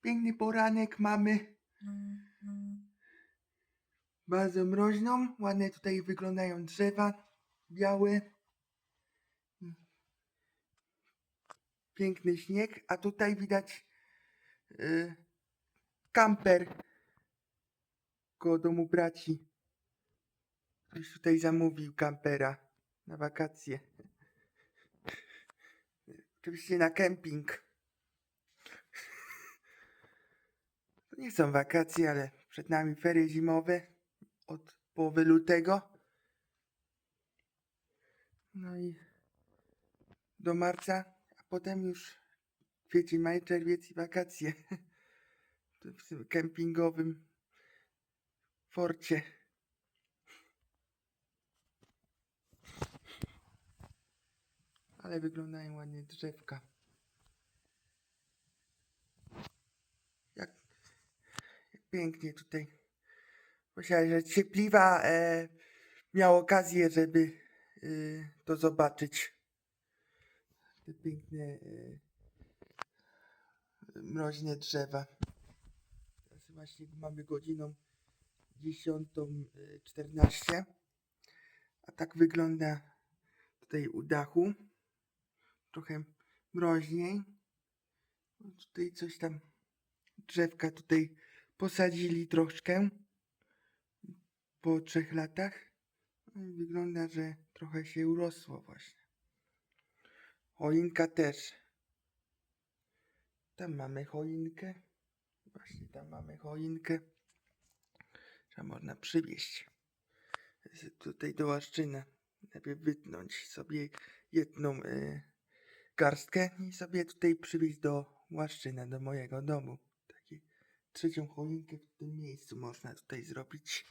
Piękny poranek mamy. Bardzo mroźną. Ładne tutaj wyglądają drzewa. Białe. Piękny śnieg. A tutaj widać y, kamper koło domu braci. Ktoś tutaj zamówił kampera na wakacje. Oczywiście na kemping. Nie są wakacje, ale przed nami ferie zimowe od połowy lutego. No i do marca, a potem już kwiecień, maj, czerwiec i wakacje. W tym kempingowym forcie. Ale wyglądają ładnie drzewka. Pięknie tutaj. Myślałem, że ciepliwa e, miał okazję, żeby e, to zobaczyć. Te piękne e, mroźne drzewa. Teraz właśnie mamy godziną 10.14. A tak wygląda tutaj u dachu. Trochę mroźniej. No Tutaj coś tam drzewka tutaj posadzili troszkę po trzech latach. Wygląda, że trochę się urosło właśnie. Choinka też. Tam mamy choinkę. Właśnie tam mamy choinkę. Że można przywieźć. Tutaj do łaszczyna. Najpierw wytnąć sobie jedną y, garstkę i sobie tutaj przywieźć do łaszczyna, do mojego domu. Trzecią choinkę w tym miejscu można tutaj zrobić.